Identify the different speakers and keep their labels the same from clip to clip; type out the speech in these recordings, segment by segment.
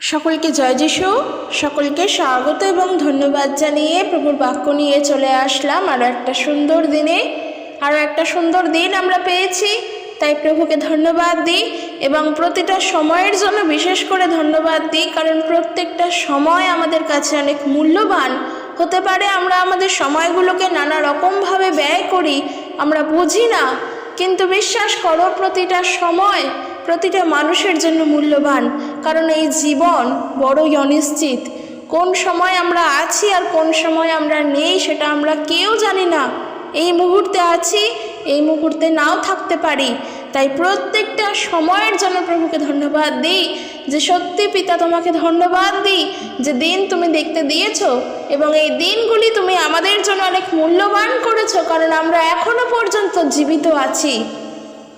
Speaker 1: সকলকে জয় যিশু। সকলকে স্বাগত এবং ধন্যবাদ জানিয়ে প্রভুর বাক্য নিয়ে চলে আসলাম। আরও একটা সুন্দর দিনে আরও একটা সুন্দর দিন আমরা পেয়েছি। তাই প্রভুকে ধন্যবাদ দিই এবং প্রতিটা সময়ের জন্য বিশেষ করে ধন্যবাদ দিই, কারণ প্রত্যেকটা সময় আমাদের কাছে অনেক মূল্যবান। হতে পারে আমরা আমাদের সময়গুলোকে নানা রকমভাবে ব্যয় করি, আমরা বুঝি না। কিন্তু বিশ্বাস করো, প্রতিটা সময় প্রতিটা মানুষের জন্য মূল্যবান, কারণ এই জীবন বড়ই অনিশ্চিত। কোন সময় আমরা আছি আর কোন সময় আমরা নেই সেটা আমরা কেউ জানি না। এই মুহূর্তে আছি, এই মুহূর্তে নাও থাকতে পারি। তাই প্রত্যেকটা সময়ের জন্য প্রভুকে ধন্যবাদ দিই, যে সত্যি পিতা তোমাকে ধন্যবাদ দিই, যে দিন তুমি দেখতে দিয়েছ এবং এই দিনগুলি তুমি আমাদের জন্য অনেক মূল্যবান করেছ, কারণ আমরা এখনও পর্যন্ত জীবিত আছি।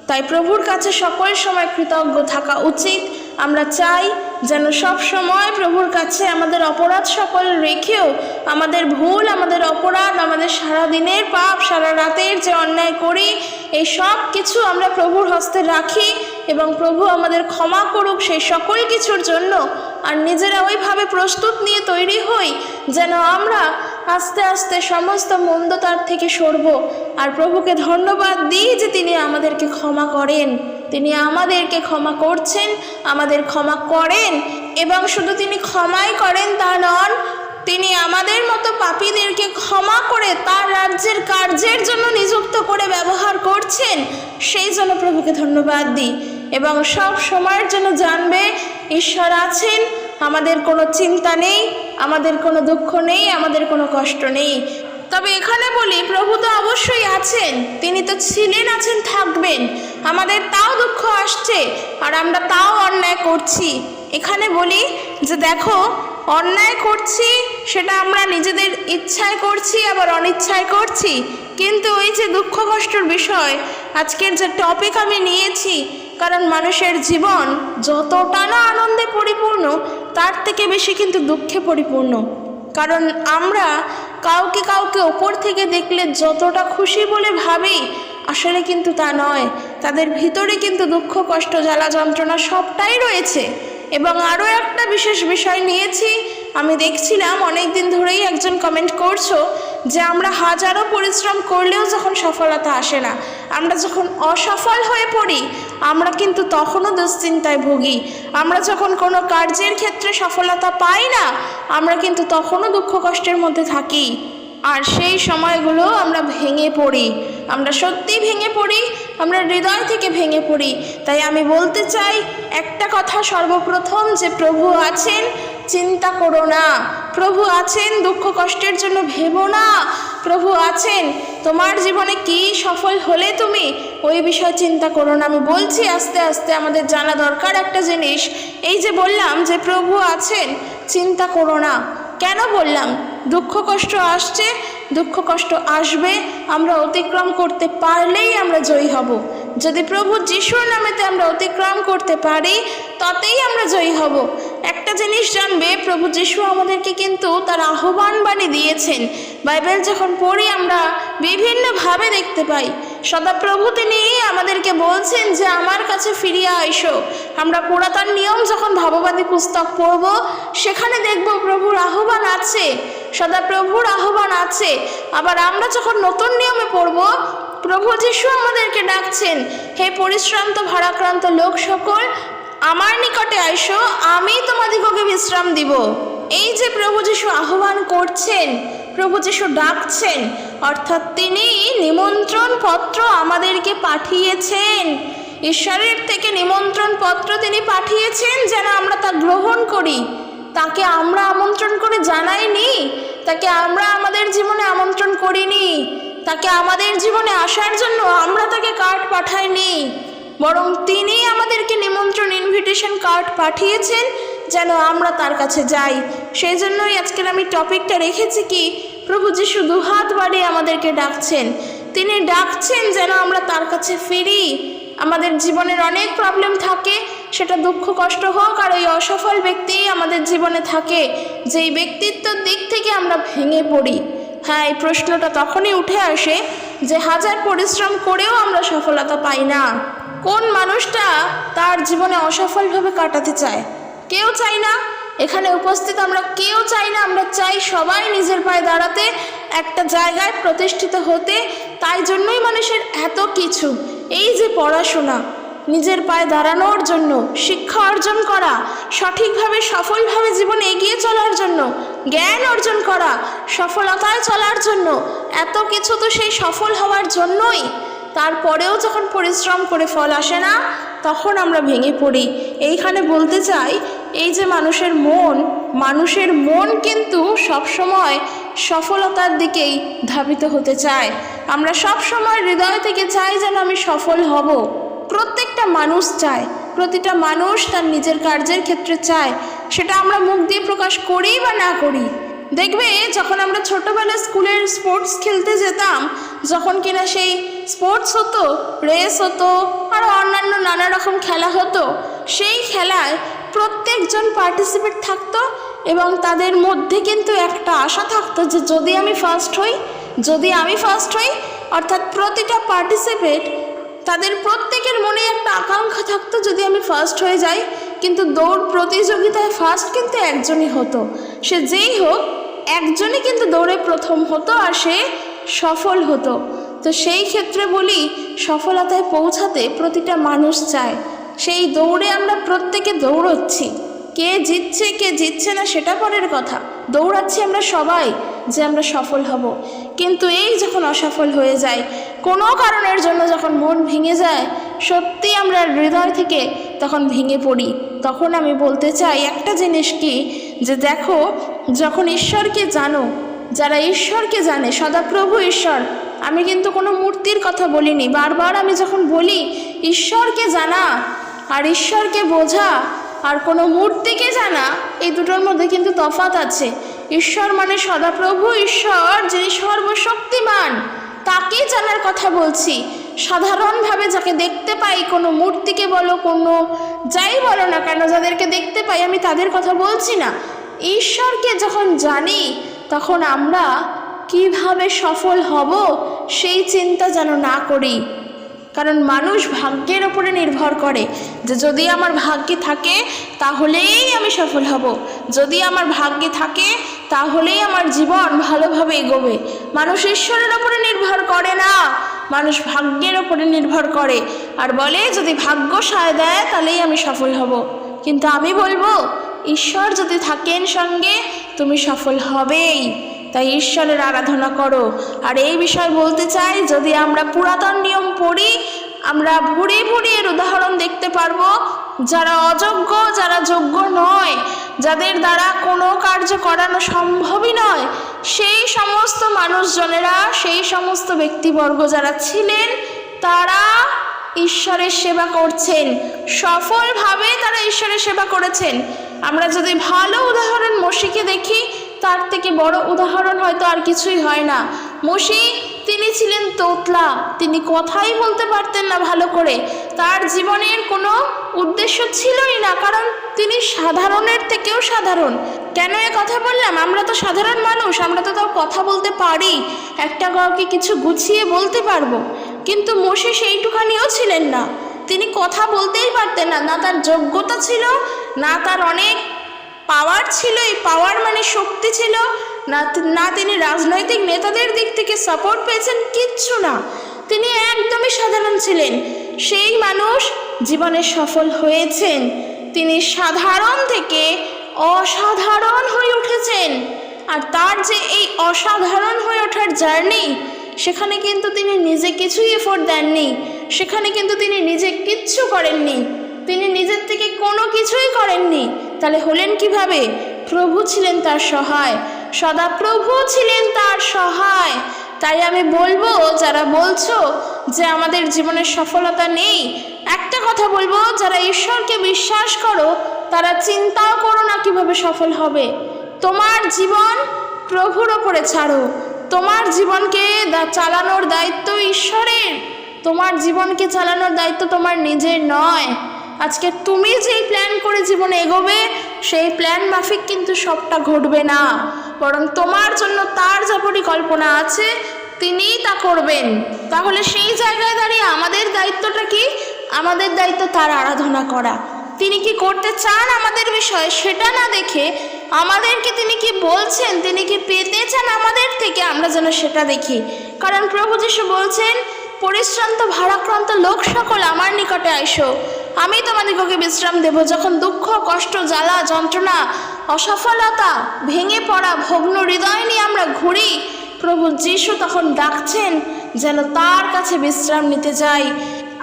Speaker 1: তাই প্রভুর কাছে সকল সময় কৃতজ্ঞ থাকা উচিত। আমরা চাই যেন সব সময় প্রভুর কাছে আমাদের অপরাধ সকল রেখেও আমাদের ভুল, আমাদের অপরাধ, আমাদের সারা দিনের পাপ, সারা রাতের যে অন্যায় করি, এই সব কিছু আমরা প্রভুর হস্তে রাখি এবং প্রভু আমাদের ক্ষমা করুক সেই সকল কিছুর জন্য। আর নিজেরা ওইভাবে প্রস্তুত নিয়ে তৈরি হই যেন আমরা আস্তে আস্তে সমস্ত মন্দতার থেকে সরব। আর প্রভুকে ধন্যবাদ দিই যে তিনি আমাদেরকে ক্ষমা করেন। তিনি আমাদেরকে ক্ষমা করছেন, আমাদের ক্ষমা করেন এবং শুধু তিনি ক্ষমাই করেন তা নন, তিনি আমাদের মতো পাপীদেরকে ক্ষমা করে তার রাজ্যের কার্যের জন্য নিযুক্ত করে ব্যবহার করছেন, সেই জন্য প্রভুকে ধন্যবাদ দিই এবং সব সময়ের জন্য জানবে, ঈশ্বর আছেন আমাদের কোনো চিন্তা নেই, আমাদের কোনো দুঃখ নেই, আমাদের কোনো কষ্ট নেই। তবে এখানে বলি, প্রভু তো অবশ্যই আছেন, তিনি তো ছিলেন, আছেন, থাকবেন। আমাদের তাও দুঃখ আসছে, আর আমরা তাও অন্যায় করছি। এখানে বলি যে দেখো, অন্যায় করছি, সেটা আমরা নিজেদের ইচ্ছায় করছি, আবার অনিচ্ছায় করছি। কিন্তু ওই যে দুঃখ কষ্টর বিষয়, আজকের যে টপিক আমি নিয়েছি, কারণ মানুষের জীবন যতটা না আনন্দে তার থেকে বেশি কিন্তু দুঃখে পরিপূর্ণ। কারণ আমরা কাউকে কাউকে ওপর থেকে দেখলে যতটা খুশি বলে ভাবি, আসলে কিন্তু তা নয়। তাদের ভিতরে কিন্তু দুঃখ, কষ্ট, জ্বালা, যন্ত্রণা সবটাই রয়েছে। এবং আরও একটা বিশেষ বিষয় নিয়েছি আমি দেখছিলাম অনেক দিন ধরেই একজন কমেন্ট করছ যে আমরা হাজারো পরিশ্রম করলেও যখন সফলতা আসে না, আমরা যখন অসফল হয়ে পড়ি, আমরা কিন্তু তখনও দুশ্চিন্তায় ভুগি। আমরা যখন কোনো কার্যের ক্ষেত্রে সফলতা পাই না, আমরা কিন্তু তখনও দুঃখ কষ্টের মধ্যে থাকি। আর সেই সময়গুলো আমরা ভেঙে পড়ি। আমরা সত্যি ভেঙে পড়ি, আমরা হৃদয় থেকে ভেঙে পড়ি। তাই আমি বলতে চাই, একটা কথা সর্বপ্রথম যে প্রভু আছেন চিন্তা করো না। প্রভু আছেন, দুঃখ কষ্টের জন্য ভেবো না। প্রভু আছেন, তোমার জীবনে কি সফল হলে তুমি? ওই বিষয়ে চিন্তা করো না। আমি বলছি, আস্তে আস্তে আমাদের জানা দরকার একটা জিনিস। এই যে বললাম যে প্রভু আছেন, চিন্তা করো না। কেন বললাম? দুঃখ কষ্ট আসছে, দুঃখ কষ্ট আসবে। আমরা অতিক্রম করতে পারলেই আমরা জয়ী হব। যদি প্রভু যিশুর নামেতে আমরা অতিক্রম করতে পারি, ততেই আমরা জয়ী হব। একটা জিনিস জানবে, প্রভু যিশু আমাদেরকে কিন্তু তার আহ্বান বাণী দিয়েছেন। বাইবেল যখন পড়ি আমরা বিভিন্নভাবে দেখতে পাই। সদাপ্রভু তিনি আমাদেরকে বলছেন যে, আমার কাছে ফিরিয়ে আইসো। আমরা পুরাতন নিয়ম যখন ভাববাদী পুস্তক পড়ব, সেখানে দেখব প্রভুর আহ্বান আছে। সদাপ্রভুর আহ্বান আছে। আবার আমরা যখন নতুন নিয়মে পড়ব, প্রভু যিশু আমাদেরকে ডাকছেন, হে পরিশ্রান্ত, ভারাক্রান্ত লোক সকল, আমার নিকটে আইসো, আমি তোমাদিগকে বিশ্রাম দিব। এই যে প্রভু যিশু আহ্বান করছেন, প্রভু যিশু ডাকছেন, অর্থাৎ তিনি নিমন্ত্রণ পত্র আমাদেরকে পাঠিয়েছেন। ঈশ্বরের থেকে নিমন্ত্রণ পত্র তিনি পাঠিয়েছেন, যেন আমরা তা গ্রহণ করি। তাকে আমরা আমন্ত্রণ করে জানাইনি, তাকে আমরা আমাদের জীবনে আমন্ত্রণ করিনি, তাকে আমাদের জীবনে আসার জন্য আমরা তাকে কার্ড পাঠাইনি, বরং তিনি আমাদেরকে নিমন্ত্রণ ইনভিটেশন কার্ড পাঠিয়েছেন যেন আমরা তার কাছে যাই। সেই জন্যই আজকের আমি টপিকটা রেখেছি কি, প্রভু যিশু দুহাত বাড়িয়ে আমাদেরকে ডাকছেন। তিনি ডাকছেন যেন আমরা তার কাছে ফিরি। আমাদের জীবনের অনেক প্রবলেম থাকে, সেটা দুঃখ, কষ্ট হোক আর ওই অসফল ব্যক্তি আমাদের জীবনে থাকে। যেই ব্যক্তিত্বর দিক থেকে আমরা ভেঙে পড়ি। হ্যাঁ এই প্রশ্নটা তখনই উঠে আসে যে হাজার পরিশ্রম করেও আমরা সফলতা পাই না। কোন মানুষটা তার জীবনে অসফলভাবে কাটাতে চায়? কেউ চায় না এখানে উপস্থিত আমরা কেউ চাই না, আমরা চাই সবাই নিজের পায়ে দাঁড়াতে, একটা জায়গায় প্রতিষ্ঠিত হতে। তাই জন্যই মানুষের এত কিছু। এই যে পড়াশোনা, নিজের পায়ে দাঁড়ানোর জন্য, শিক্ষা অর্জন করা, সঠিকভাবে, সফলভাবে জীবনে এগিয়ে চলার জন্য, জ্ঞান অর্জন করা, সফলতায় চলার জন্য, এত কিছু তো সেই সফল হওয়ার জন্যই। তারপরেও যখন পরিশ্রম করে ফল আসে না, তখন আমরা ভেঙে পড়ি। এইখানে বলতে চাই এই যে মানুষের মন মানুষের মন কিন্তু সবসময় সফলতার দিকেই ধাবিত হতে চায়। আমরা সব সময় হৃদয় থেকে চাই যেন আমি সফল হব। প্রত্যেকটা মানুষ চায়, প্রতিটা মানুষ তার নিজের কার্যের ক্ষেত্রে চায়। সেটা আমরা মুখ দিয়ে প্রকাশ করি বা না করি? দেখবে যখন আমরা ছোটবেলায় স্কুলের স্পোর্টস খেলতে যেতাম, যখন কিনা সেই স্পোর্টস হতো, রেস হতো আরও অন্যান্য নানা রকম খেলা হতো, সেই খেলায় প্রত্যেকজন পার্টিসিপেট থাকতো এবং তাদের মধ্যে কিন্তু একটা আশা থাকতো যে যদি আমি ফার্স্ট হই, যদি আমি ফার্স্ট হই, অর্থাৎ প্রতিটা পার্টিসিপেট তাদের প্রত্যেকের মনে একটা আকাঙ্ক্ষা থাকতো যদি আমি ফার্স্ট হয়ে যাই, কিন্তু দৌড় প্রতিযোগিতায় ফার্স্ট কিন্তু একজনই হতো। সে যেই হোক, একজনই কিন্তু দৌড়ে প্রথম হতো আর সে সফল হতো। তো সেই ক্ষেত্রে বলি, সফলতায় পৌঁছাতে প্রতিটা মানুষ চায়। সেই দৌড়ে আমরা প্রত্যেকে দৌড়চ্ছি। কে জিতছে কে জিতছে না সেটা পরের কথা। দৌড়াচ্ছি আমরা সবাই যে আমরা সফল হব। কিন্তু এই যখন অসফল হয়ে যায় কোনো কারণের জন্য যখন মন ভেঙে যায়, সত্যি আমরা হৃদয় থেকে তখন ভেঙে পড়ি। তখন আমি বলতে চাই একটা জিনিস কি? যে দেখো, যখন ঈশ্বরকে জানো, যারা ঈশ্বরকে জানে, সদাপ্রভু ঈশ্বর, আমি কিন্তু কোনো মূর্তির কথা বলিনি। বারবার আমি যখন বলি, ঈশ্বরকে জানা আর ঈশ্বরকে বোঝা আর কোনো মূর্তিকে জানা, এই দুটোর মধ্যে কিন্তু তফাত আছে। ঈশ্বর মানে সদাপ্রভু, ঈশ্বর যিনি সর্বশক্তিমান তাকে জানার কথা বলছি। সাধারণভাবে যাকে দেখতে পাই, কোনো মূর্তিকে বলো, কোনো যাই বলো না কেন, যাদেরকে দেখতে পাই, আমি তাদের কথা বলছি না। ঈশ্বরকে যখন জানি, তখন আমরা কীভাবে সফল হব, সেই চিন্তা যেন না করি। কারণ মানুষ ভাগ্যের ওপরে নির্ভর করে যে যদি আমার ভাগ্যে থাকে, তাহলেই আমি সফল হব। যদি আমার ভাগ্যে থাকে, তাহলেই আমার জীবন ভালোভাবে এগোবে। মানুষ ঈশ্বরের ওপরে নির্ভর করে না। মানুষ ভাগ্যের ওপরে নির্ভর করে। আর বলে, যদি ভাগ্য সায় দেয়, তাহলেই আমি সফল হব। কিন্তু আমি বলব, ঈশ্বর যদি থাকেন সঙ্গে, তুমি সফল হবেই। তাই ঈশ্বরের আরাধনা করো। আর এই বিষয় বলতে চাই, যদি আমরা পুরাতন নিয়ম পড়ি, আমরা ভুড়ি ভুড়ি এর উদাহরণ দেখতে পারব, যারা অযোগ্য, যারা যোগ্য নয়, যাদের দ্বারা কোনো কার্য করানো সম্ভবই নয়, সেই সমস্ত মানুষজনেরা, সেই সমস্ত ব্যক্তিবর্গ যারা ছিলেন, তারা ঈশ্বরের সেবা করছেন। সফলভাবে তারা ঈশ্বরের সেবা করেছেন। আমরা যদি ভালো উদাহরণ মসিকে দেখি তার থেকে বড় উদাহরণ হয়তো আর কিছুই হয় না। মসি, তিনি ছিলেন তোতলা। তিনি কথাই বলতে পারতেন না ভালো করে। তার জীবনের কোনো উদ্দেশ্য ছিলই না, কারণ তিনি সাধারণের থেকেও সাধারণ। কেন এ কথা বললাম? আমরা তো সাধারণ মানুষ, আমরা তো তাও কথা বলতে পারি। একটা কাউকে কিছু গুছিয়ে বলতে পারব। কিন্তু মসি সেইটুখানিও ছিলেন না। তিনি কথা বলতেই পারতেন না না তার যোগ্যতা ছিল, না তার অনেক পাওয়ার ছিল, এই পাওয়ার মানে শক্তি ছিল। না না তিনি রাজনৈতিক নেতাদের দিক থেকে সাপোর্ট পেয়েছেন, কিচ্ছু না। তিনি একদমই সাধারণ ছিলেন। সেই মানুষ জীবনে সফল হয়েছেন। তিনি সাধারণ থেকে অসাধারণ হয়ে উঠেছেন। আর তার যে এই অসাধারণ হয়ে ওঠার জার্নি সেখানে কিন্তু তিনি নিজে কিছুই এফোর্ট দেননি। সেখানে কিন্তু তিনি নিজে কিচ্ছু করেননি। তিনি নিজের থেকে কোনো কিছুই করেননি। তাহলে হলেন কীভাবে? প্রভু ছিলেন তার সহায়। সদা প্রভু ছিলেন তার সহায়। তাই আমি বলব, যারা বলছো যে আমাদের জীবনের সফলতা নেই, একটা কথা বলব, যারা ঈশ্বরকে বিশ্বাস করো, তারা চিন্তাও করো না কীভাবে সফল হবে। তোমার জীবন প্রভুর ওপরে ছাড়ো। তোমার জীবনকে চালানোর দায়িত্ব ঈশ্বরের। তোমার জীবনকে চালানোর দায়িত্ব তোমার নিজের নয়। আজকে তুমি যেই প্ল্যান করে জীবনে এগোবে, সেই প্ল্যান মাফিক কিন্তু সবটা ঘটবে না। বরং তোমার জন্য তার যা পরিকল্পনা আছে, তিনিই তা করবেন। তাহলে সেই জায়গায় দাঁড়িয়ে আমাদের দায়িত্বটা কি? আমাদের দায়িত্ব তার আরাধনা করা। তিনি কি করতে চান আমাদের বিষয়ে সেটা না দেখে আমাদেরকে তিনি কি বলছেন, তিনি কি পেতে চান আমাদের থেকে, আমরা যেন সেটা দেখি। কারণ প্রভু যিশু বলছেন, পরিশ্রান্ত, ভারাক্রান্ত লোক সকল আমার নিকটে আইসো। আমি তোমাদিগকে বিশ্রাম দেব যখন দুঃখ, কষ্ট, জ্বালা, যন্ত্রণা, অসফলতা ভেঙে পড়া ভগ্ন হৃদয় নিয়ে আমরা ঘুরি। প্রভু যিশু তখন ডাকছেন যেন তার কাছে বিশ্রাম নিতে যাই।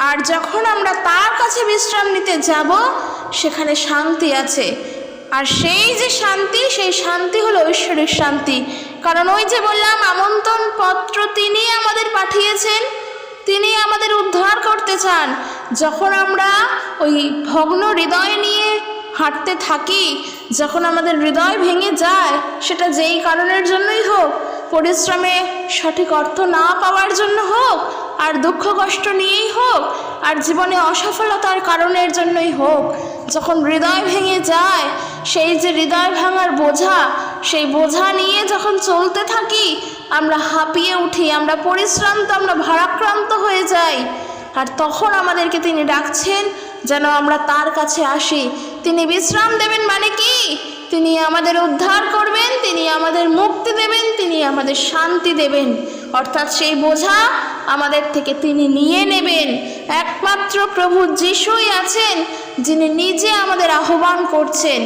Speaker 1: আর যখন আমরা তার কাছে বিশ্রাম নিতে যাব, সেখানে শান্তি আছে। আর সেই যে শান্তি, সেই শান্তি হলো ঐশ্বরিক শান্তি। কারণ ওই যে বললাম আমন্ত্রণ পত্র তিনি আমাদের পাঠিয়েছেন তিনি আমাদের উদ্ধার করতে চান। যখন আমরা ওই ভগ্ন হৃদয় নিয়ে হাঁটতে থাকি, যখন আমাদের হৃদয় ভেঙে যায়, সেটা যেই কারণের জন্যই হোক, পরিশ্রমে সঠিক অর্থ না পাওয়ার জন্য হোক আর দুঃখ কষ্ট নিয়েই হোক, আর জীবনে অসফলতার কারণের জন্যই হোক, যখন হৃদয় ভেঙে যায়, সেই যে হৃদয় ভাঙার বোঝা, সেই বোঝা নিয়ে যখন চলতে থাকি, আমরা হাঁপিয়ে উঠি, আমরা পরিশ্রান্ত, আমরা ভারাক্রান্ত হয়ে যাই। আর তখন আমাদেরকে তিনি ডাকছেন, যেন আমরা তার কাছে আসি। তিনি বিশ্রাম দেবেন মানে কি? তিনি আমাদের উদ্ধার করবেন, তিনি আমাদের মুক্তি দেবেন, তিনি আমাদের শান্তি দেবেন। অর্থাৎ সেই বোঝা আমাদের থেকে তিনি নিয়ে নেবেন। একমাত্র প্রভু যিশুই আছেন, যিনি নিজে আমাদের আহ্বান করছেন।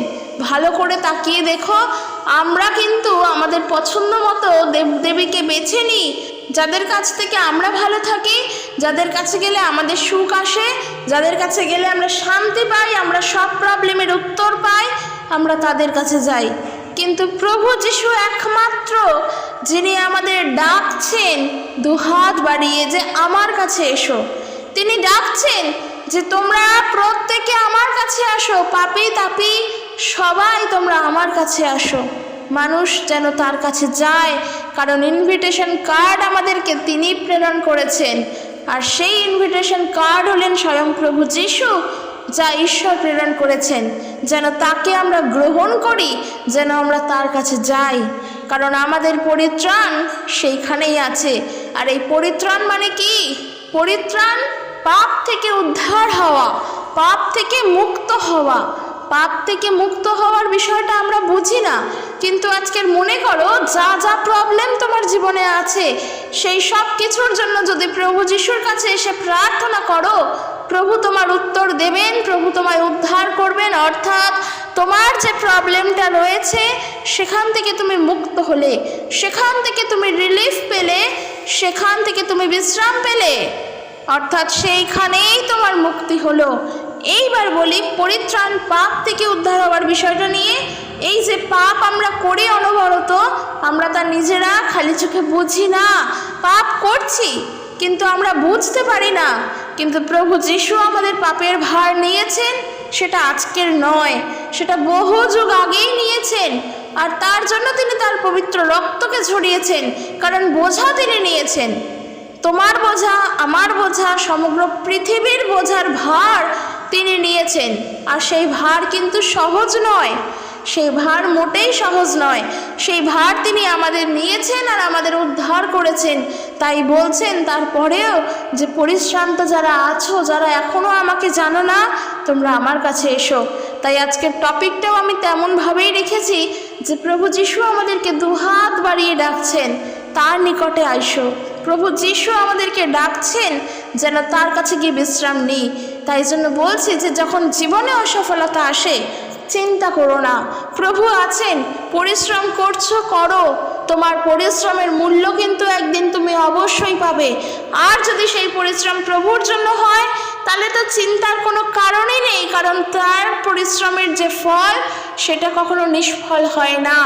Speaker 1: ভালো করে তাকিয়ে দেখো, আমরা কিন্তু আমাদের পছন্দ মতো দেব দেবীকে বেছে নিই। যাদের কাছ থেকে আমরা ভালো থাকি, যাদের কাছে গেলে আমাদের সুখ আসে, যাদের কাছে গেলে আমরা শান্তি পাই, আমরা সব প্রবলেমের উত্তর পাই, আমরা তাদের কাছে যাই। কিন্তু প্রভু যিশু একমাত্র যিনি আমাদের ডাকছেন, দুহাত বাড়িয়ে যে আমার কাছে এসো। তিনি ডাকছেন যে তোমরা প্রত্যেকে আমার কাছে আসো, পাপি তাপি সবাই তোমরা আমার কাছে আসো। মানুষ যেন তার কাছে যায়, কারণ ইনভিটেশন কার্ড আমাদেরকে তিনি প্রেরণ করেছেন। আর সেই ইনভিটেশন কার্ড হলেন স্বয়ং প্রভু যিশু। যা ঈশ্বর প্রেরণ করেছেন। যেন তাকে আমরা গ্রহণ করি, যেন আমরা তার কাছে যাই। কারণ আমাদের পরিত্রাণ সেইখানেই আছে। আর এই পরিত্রাণ মানে কি? পরিত্রাণ পাপ থেকে উদ্ধার হওয়া, পাপ থেকে মুক্ত হওয়া। পাপ থেকে মুক্ত হওয়ার বিষয়টা আমরা বুঝি না। কিন্তু আজকের মনে করো, যা যা প্রবলেম তোমার জীবনে আছে, সেই সব কিছুর জন্য যদি প্রভু যিশুর কাছে এসে প্রার্থনা করো প্রভু তোমার উত্তর দেবেন, প্রভু তোমায় উদ্ধার করবেন, অর্থাৎ তোমার যে প্রবলেমটা রয়েছে, সেখান থেকে তুমি মুক্ত হলে, সেখান থেকে তুমি রিলিফ পেলে, সেখান থেকে তুমি বিশ্রাম পেলে, অর্থাৎ সেইখানেই তোমার মুক্তি হলো। এইবার বলি, পরিত্রাণ পাপ থেকে উদ্ধার হওয়ার বিষয়টা নিয়ে, এই যে পাপ আমরা করি অনবরত, আমরা তা নিজেরা খালি চোখে বুঝি না। পাপ করছি, কিন্তু আমরা বুঝতে পারি না। কিন্তু প্রভু যিশু আমাদের পাপের ভার নিয়েছেন, সেটা আজকের নয়, সেটা বহু যুগ আগেই নিয়েছেন, আর তার জন্য তিনি তার পবিত্র রক্তকে ঝরিয়েছেন, কারণ বোঝা তিনি নিয়েছেন। তোমার বোঝা, আমার বোঝা, সমগ্র পৃথিবীর বোঝার ভার তিনি নিয়েছেন, আর সেই ভার কিন্তু সহজ নয়। সেই ভার মোটেই সহজ নয়। সেই ভার তিনি আমাদের নিয়েছেন আর আমাদের উদ্ধার করেছেন। তাই বলছেন তারপরেও যে পরিশ্রান্ত যারা আছো, যারা এখনও আমাকে জানো না, তোমরা আমার কাছে এসো। তাই আজকের টপিকটাও আমি তেমনভাবেই রেখেছি যে প্রভু যিশু আমাদেরকে দুহাত বাড়িয়ে ডাকছেন, তার নিকটে আইসো। প্রভু যিশু আমাদেরকে ডাকছেন যেন তার কাছে গিয়ে বিশ্রাম নিই। তাই জন্য বলছি যে যখন জীবনে অসফলতা আসে চিন্তা করো না। প্রভু আছেন, পরিশ্রম করছ, করো। তোমার পরিশ্রমের মূল্য কিন্তু একদিন তুমি অবশ্যই পাবে। আর যদি সেই পরিশ্রম প্রভুর জন্য হয়, তাহলে তো চিন্তার কোনো কারণই নেই, কারণ তার পরিশ্রমের যে ফল, সেটা কখনো নিষ্ফল হয় না।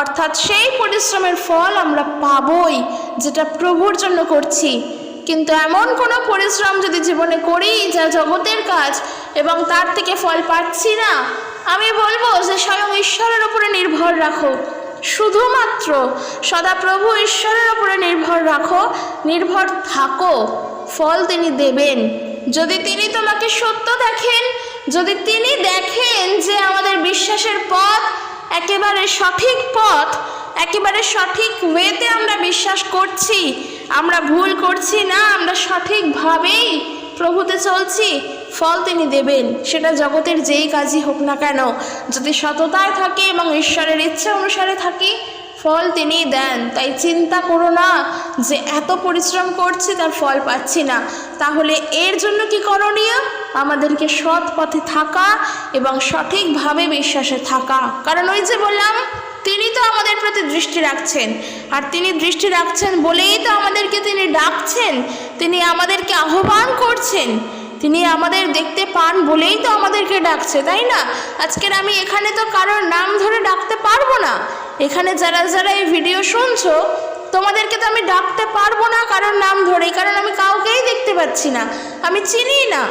Speaker 1: অর্থাৎ সেই পরিশ্রমের ফল আমরা পাবই, যেটা প্রভুর জন্য করছি। কিন্তু এমন কোনো পরিশ্রম যদি জীবনে করি, যা জগতের কাজ, এবং তার থেকে ফল পাচ্ছি না আমি বলব যে স্বয়ং ঈশ্বরের উপরে নির্ভর রাখো। শুধুমাত্র সদাপ্রভু ঈশ্বরের উপরে নির্ভর রাখো, নির্ভর থাকো, ফল তিনি দেবেন। যদি তিনি তোমাকে সত্য দেখেন, যদি তিনি দেখেন যে আমাদের বিশ্বাসের পথ একেবারে সঠিক পথ, একেবারে সঠিক ওয়েতে আমরা বিশ্বাস করছি, আমরা ভুল করছি না, আমরা সঠিকভাবেই প্রভুতে চলছি, ফল তিনি দেবেন। সেটা জগতের যেই কাজই হোক না কেন, যদি সততায় থাকে এবং ঈশ্বরের ইচ্ছা অনুসারে থাকি, ফল তিনি দেন। তাই চিন্তা করো না যে এত পরিশ্রম করছি তার ফল পাচ্ছি না। তাহলে এর জন্য কি করণীয়? আমাদেরকে সৎ পথে থাকা এবং সঠিকভাবে বিশ্বাসে থাকা। কারণ ওই যে বললাম তিনি তো আমাদের প্রতি দৃষ্টি রাখছেন। আর তিনি দৃষ্টি রাখছেন বলেই তো আমাদেরকে তিনি ডাকছেন। তিনি আমাদেরকে আহ্বান করছেন। তিনি আমাদের দেখতে পান বলেই তো আমাদেরকে ডাকছে, তাই না? আজকের আমি এখানে তো কারোর নাম ধরে ডাকতে পারব না। এখানে যারা যারা এই ভিডিও শুনছো, তোমাদেরকে তো আমি ডাকতে পারব না কারোর নাম ধরে কারণ আমি কাউকেই দেখতে পাচ্ছি না। আমি চিনি না,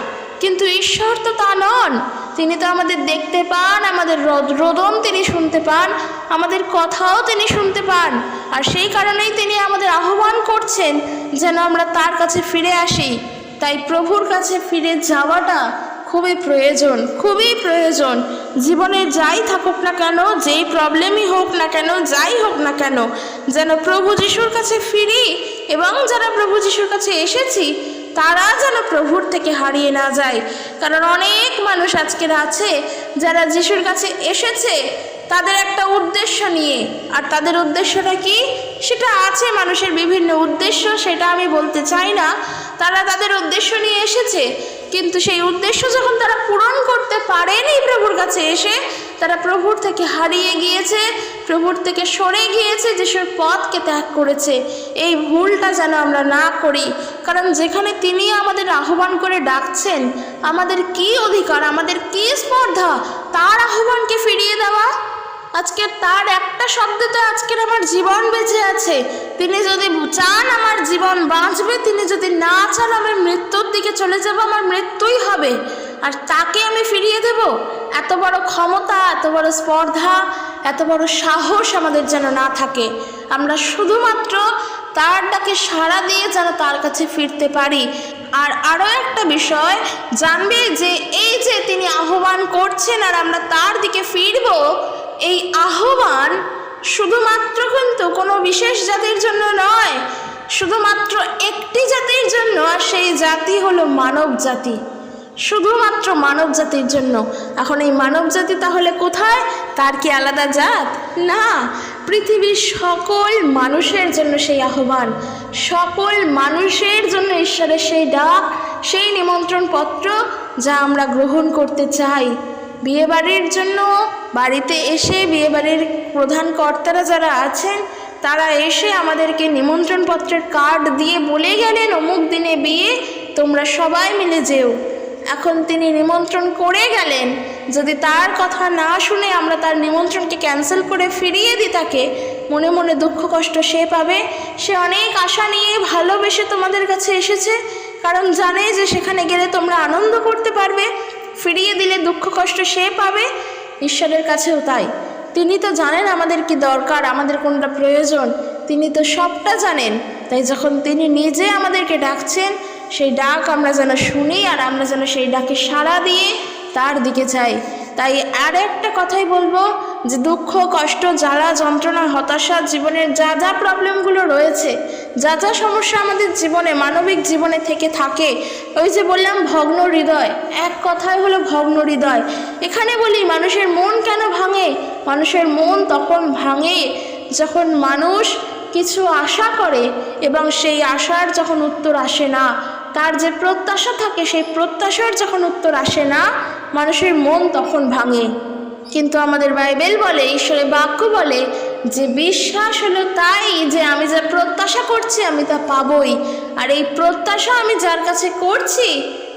Speaker 1: কিন্তু ঈশ্বর তো তা নন। তিনি তো আমাদের দেখতে পান, আমাদের রদ, রোদন তিনি শুনতে পান, আমাদের কথাও তিনি শুনতে পান। আর সেই কারণেই তিনি আমাদের আহ্বান করছেন যেন আমরা তার কাছে ফিরে আসি। তাই প্রভুর কাছে ফিরে যাওয়াটা খুবই প্রয়োজন খুবই প্রয়োজন। জীবনে যাই থাকুক না কেন, যেই প্রবলেমই হোক না কেন, যাই হোক না কেন, যেন প্রভু যিশুর কাছে ফিরি এবং যারা প্রভু যিশুর কাছে এসেছি তারা যেন প্রভুর থেকে হারিয়ে না যায়। কারণ অনেক মানুষ আজকের আছে, যারা যিশুর কাছে এসেছে তাদের একটা উদ্দেশ্য নিয়ে। আর তাদের উদ্দেশ্যটা কি? সেটা আছে মানুষের বিভিন্ন উদ্দেশ্য, সেটা আমি বলতে চাই না। তারা তাদের উদ্দেশ্য নিয়ে এসেছে, কিন্তু সেই উদ্দেশ্য যখন তারা পূরণ করতে পারেনি প্রভুর কাছে এসে তারা প্রভুর থেকে হারিয়ে গিয়েছে, প্রভুর থেকে সরে গিয়েছে যেসব পথকে ত্যাগ করেছে। এই ভুলটা যেন আমরা না করি, কারণ যেখানে তিনি আমাদের আহ্বান করে ডাকছেন, আমাদের কি অধিকার, আমাদের কি স্পর্ধা, তার আহ্বানকে ফিরিয়ে দেওয়া? আজকে তার একটা শব্দে তো আজকের আমার জীবন বেঁচে আছে। তিনি যদি চান আমার জীবন বাঁচবে, তিনি যদি না চান আমি মৃত্যুর দিকে চলে যাব, আমার মৃত্যুই হবে। আর তাকে আমি ফিরিয়ে দেব? এত বড় ক্ষমতা, এত বড় স্পর্ধা, এত বড় সাহস আমাদের যেন না থাকে। আমরা শুধুমাত্র তার ডাকে সাড়া দিয়ে যেন তার কাছে ফিরতে পারি। আর আরও একটা বিষয়, জানবে যে এই যে তিনি আহ্বান করছেন আর আমরা তার দিকে ফিরবো, এই আহ্বান শুধুমাত্র কিন্তু কোনো বিশেষ জাতির জন্য নয়, শুধুমাত্র একটি জাতির জন্য। আর সেই জাতি হলো মানব জাতি। শুধুমাত্র মানব জাতির জন্য। এখন এই মানব জাতি তাহলে কোথায়? তার কি আলাদা জাত? না, পৃথিবীর সকল মানুষের জন্য সেই আহ্বান। সকল মানুষের জন্য ঈশ্বরের সেই ডাক, সেই নিমন্ত্রণ পত্র যা আমরা গ্রহণ করতে চাই। বিয়েবাড়ির জন্য বাড়িতে এসে বিয়েবাড়ির প্রধান কর্তারা যারা আছেন, তারা এসে আমাদেরকে নিমন্ত্রণপত্রের কার্ড দিয়ে বলে গেলেন, অমুক দিনে বিয়ে, তোমরা সবাই মিলে যেও। এখন তিনি নিমন্ত্রণ করে গেলেন। যদি তার কথা না শুনে আমরা তার নিমন্ত্রণকে ক্যান্সেল করে ফিরিয়ে দিই তাকে, মনে মনে দুঃখ কষ্ট সে পাবে। সে অনেক আশা নিয়ে ভালোবেসে তোমাদের কাছে এসেছে, কারণ জানে যে সেখানে গেলে তোমরা আনন্দ করতে পারবে। ফিরিয়ে দিলে দুঃখ কষ্ট সে পাবে। ঈশ্বরের কাছেও তাই। তিনি তো জানেন আমাদের কি দরকার, আমাদের কোনটা প্রয়োজন। তিনি তো সবটা জানেন। তাই যখন তিনি নিজে আমাদেরকে ডাকছেন সেই ডাক আমরা যেন শুনি আর আমরা যেন সেই ডাকে সাড়া দিয়ে তার দিকে যাই। তাই আর একটা কথাই বলব যে দুঃখ, কষ্ট, জ্বালা, যন্ত্রণা, হতাশা, জীবনের যা যা প্রবলেমগুলো রয়েছে, যা যা সমস্যা আমাদের জীবনে, মানবিক জীবনে থেকে থাকে, ওই যে বললাম ভগ্ন হৃদয়, এক কথাই হলো ভগ্ন হৃদয়। এখানে বলি মানুষের মন কেন ভাঙে? মানুষের মন তখন ভাঙে যখন মানুষ কিছু আশা করে এবং সেই আশার যখন উত্তর আসে না। তার যে প্রত্যাশা থাকে, সেই প্রত্যাশার যখন উত্তর আসে না, মানুষের মন তখন ভাঙে। কিন্তু আমাদের বাইবেল বলে, ঈশ্বরের বাক্য বলে যে বিশ্বাস হলো তাই যে আমি যা প্রত্যাশা করছি, আমি তা পাবই। আর এই প্রত্যাশা আমি যার কাছে করছি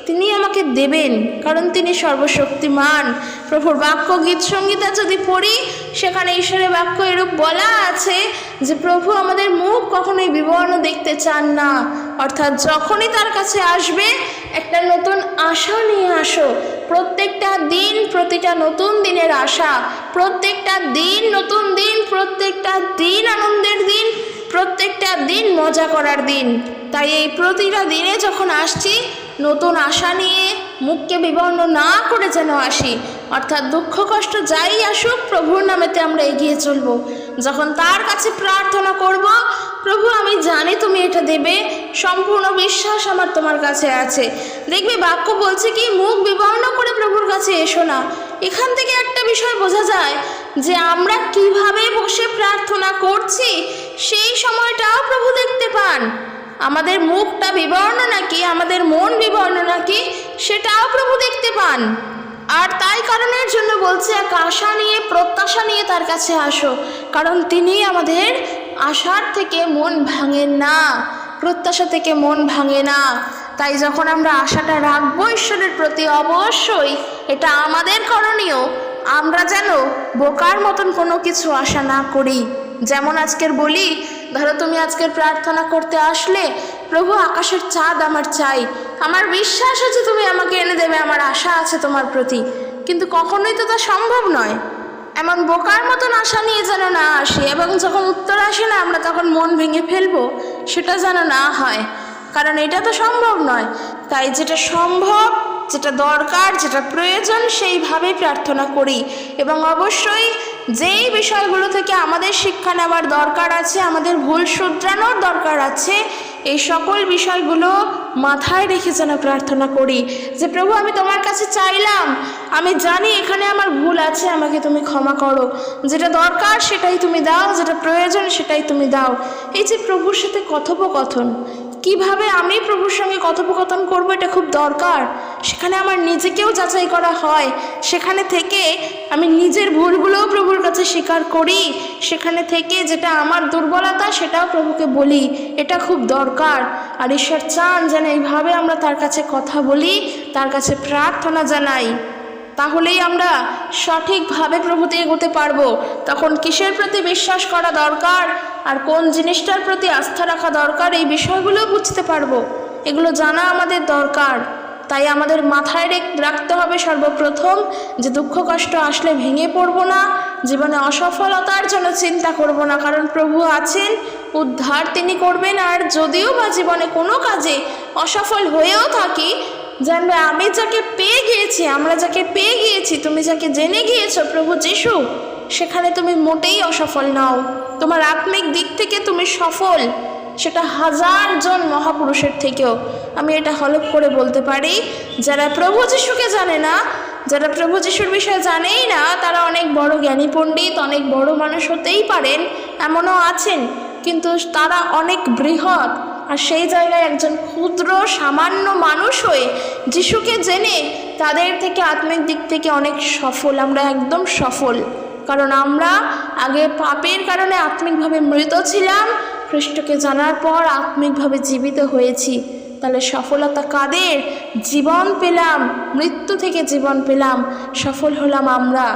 Speaker 1: তিনি আমাকে দেবেন, কারণ তিনি সর্বশক্তিমান। প্রভুর বাক্য গীত সঙ্গীতা যদি পড়ি, সেখানে ঈশ্বরের বাক্য এরূপ বলা আছে যে, প্রভু আমাদের মুখ কখনোই বিবর্ণ দেখতে চান না। অর্থাৎ যখনই তার কাছে আসবে, একটা নতুন আশা নিয়ে আসো। প্রত্যেকটা দিন প্রতিটা নতুন দিনের আশা। প্রত্যেকটা দিন নতুন দিন, প্রত্যেকটা দিন আনন্দের দিন, প্রত্যেকটা দিন মজা করার দিন। তাই এই প্রতিটা দিনে যখন আসছি নতুন আশা নিয়ে মুখকে বিবর্ণ না করে যেন আসি। অর্থাৎ দুঃখ কষ্ট যাই আসুক, প্রভুর নামেতে আমরা এগিয়ে চলবো। যখন তার কাছে প্রার্থনা করব, প্রভু, আমি জানি তুমি এটা দেবে, সম্পূর্ণ বিশ্বাস আমার তোমার কাছে আছে। দেখবে বাক্য বলছে কি, মুখ বিবর্ণ করে প্রভুর কাছে এসো না। এখান থেকে একটা বিষয় বোঝা যায় যে আমরা কীভাবে বসে প্রার্থনা করছি, সেই সময়টাও প্রভু দেখতে পান। আমাদের মুখটা বিবর্ণ নাকি, আমাদের মন বিবর্ণ নাকি, সেটাও প্রভু দেখতে পান। আর তাই কারণের জন্য বলছে, এক আশা নিয়ে, প্রত্যাশা নিয়ে তার কাছে আসো। কারণ তিনি আমাদের আশার থেকে মন ভাঙেন না, প্রত্যাশা থেকে মন ভাঙে না। তাই যখন আমরা আশাটা রাখব ঈশ্বরের প্রতি, অবশ্যই এটা আমাদের করণীয়। আমরা যেন বোকার মতন কোনো কিছু আশা না করি। যেমন আজকের বলি ধরো তুমি আজকের প্রার্থনা করতে আসলে, প্রভু আকাশের চাঁদ আমার চাই। আমার বিশ্বাস আছে তুমি আমাকে এনে দেবে, আমার আশা আছে তোমার প্রতি। কিন্তু কখনোই তো তা সম্ভব নয়। এমন বোকার মতন আশা নিয়ে যেন না আসি, এবং যখন উত্তর আসে না, আমরা তখন মন ভেঙে ফেলব, সেটা যেন না হয়। কারণ এটা তো সম্ভব নয়। তাই যেটা সম্ভব, যেটা দরকার, যেটা প্রয়োজন, সেইভাবেই প্রার্থনা করি। এবং অবশ্যই যেই বিষয়গুলো থেকে আমাদের শিক্ষা নেওয়ার দরকার আছে, আমাদের ভুল শুধরানোর দরকার আছে, এই সকল বিষয়গুলো মাথায় রেখে যেন প্রার্থনা করি যে, প্রভু, আমি তোমার কাছে চাইলাম। আমি জানি এখানে আমার ভুল আছে, আমাকে তুমি ক্ষমা করো। যেটা দরকার সেটাই তুমি দাও, যেটা প্রয়োজন সেটাই তুমি দাও। এই যে প্রভুর সাথে কথোপকথন কীভাবে আমি প্রভুর সঙ্গে কথোপকথন করব এটা খুব দরকার। সেখানে আমার নিজেকেও যাচাই করা হয়। সেখানে থেকে আমি নিজের ভুলগুলোও প্রভুর কাছে স্বীকার করি। সেখানে থেকে যেটা আমার দুর্বলতা সেটাও প্রভুকে বলি। এটা খুব দরকার। আর ঈশ্বর চান যেন এইভাবে আমরা তার কাছে কথা বলি, তার কাছে প্রার্থনা জানাই। তাহলেই আমরা সঠিকভাবে প্রভুতে এগোতে পারব। তখন কিসের প্রতি বিশ্বাস করা দরকার? আর কোন জিনিসটার প্রতি আস্থা রাখা দরকার? এই বিষয়গুলো বুঝতে পারব। এগুলো জানা আমাদের দরকার। তাই আমাদের মাথায় রেখ- রাখতে হবে সর্বপ্রথম যে দুঃখ, কষ্ট আসলে ভেঙে পড়ব না, জীবনে অসফলতার জন্য চিন্তা করব না, কারণ প্রভু আছেন, উদ্ধার তিনি করবেন, আর যদিও বা জীবনে কোনো কাজে অসফল হয়েও থাকি জানবে, আমি যাকে পেয়ে গিয়েছি, আমরা যাকে পেয়ে গিয়েছি, তুমি যাকে জেনে গিয়েছো, প্রভু যিশু, সেখানে তুমি মোটেই অসফল নাও। তোমার আত্মিক দিক থেকে তুমি সফল। সেটা হাজার জন মহাপুরুষের থেকেও। আমি এটা হলপ করে বলতে পারি, যারা প্রভু যিশুকে জানে না, যারা প্রভু যিশুর বিষয়ে জানেই না, তারা অনেক বড় জ্ঞানী পণ্ডিত, অনেক বড় মানুষ হতেই পারেন, এমনও আছেন। কিন্তু তারা অনেক বৃহৎ। আর সেই জায়গায় একজন ক্ষুদ্র, সামান্য মানুষ হয়ে যিশুকে জেনে তাদের থেকে আত্মিক দিক থেকে অনেক সফল, আমরা একদম সফল। কারণ আমরা আগে পাপের কারণে আত্মিকভাবে মৃত ছিলাম, খ্রিস্টকে জানার পর আত্মিকভাবে জীবিত হয়েছি। তাহলে সফলতা কাদের? জীবন পেলাম, মৃত্যু থেকে জীবন পেলাম, সফল হলাম আমরা।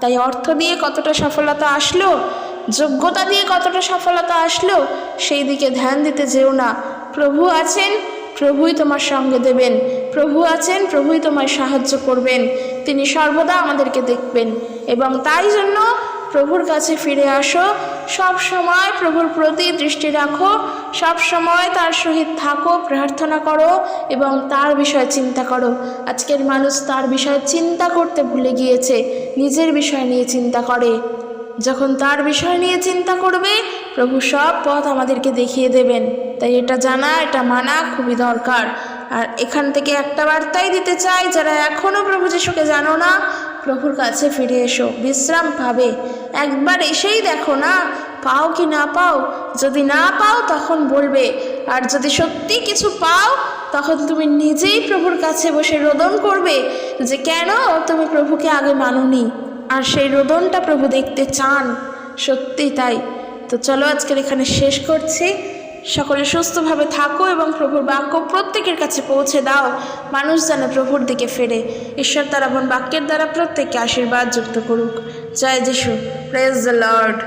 Speaker 1: তাই অর্থ দিয়ে কতটা সফলতা আসলো? যোগ্যতা দিয়ে কতটা সফলতা আসলো, সেই দিকে ধ্যান দিতে যেও না। প্রভু আছেন, প্রভুই তোমার সঙ্গে দেবেন। প্রভু আছেন, প্রভুই তোমায় সাহায্য করবেন। তিনি সর্বদা আমাদেরকে দেখবেন। এবং তাই জন্য প্রভুর কাছে ফিরে আসো। সব সময় প্রভুর প্রতি দৃষ্টি রাখো। সব সময় তার সহিত থাকো, প্রার্থনা করো এবং তার বিষয়ে চিন্তা করো। আজকের মানুষ তার বিষয়ে চিন্তা করতে ভুলে গিয়েছে, নিজের বিষয় নিয়ে চিন্তা করে। যখন তার বিষয় নিয়ে চিন্তা করবে, প্রভু সব পথ আমাদেরকে দেখিয়ে দেবেন। তাই এটা জানা, এটা মানা খুবই দরকার। আর এখান থেকে একটা বার্তাই দিতে চাই, যারা এখনও প্রভু যিশুকে জানো না, প্রভুর কাছে ফিরে এসো, বিশ্রাম পাবে। একবার এসেই দেখো না, পাও কি না পাও? যদি না পাও, তখন বলবে। আর যদি সত্যি কিছু পাও, তখন তুমি নিজেই প্রভুর কাছে বসে রোদন করবে যে, কেন তুমি প্রভুকে আগে মানোনি? আর সেই রোদনটা প্রভু দেখতে চান, সত্যি তাই। তো চলো আজকের এখানে শেষ করছি। সকলে সুস্থভাবে থাকো এবং প্রভুর বাক্য প্রত্যেকের কাছে পৌঁছে দাও। মানুষ যেন প্রভুর দিকে ফেরে। ঈশ্বর তারা বোন বাক্যের দ্বারা প্রত্যেককে আশীর্বাদ যুক্ত করুক। জয় যিশু। Praise the Lord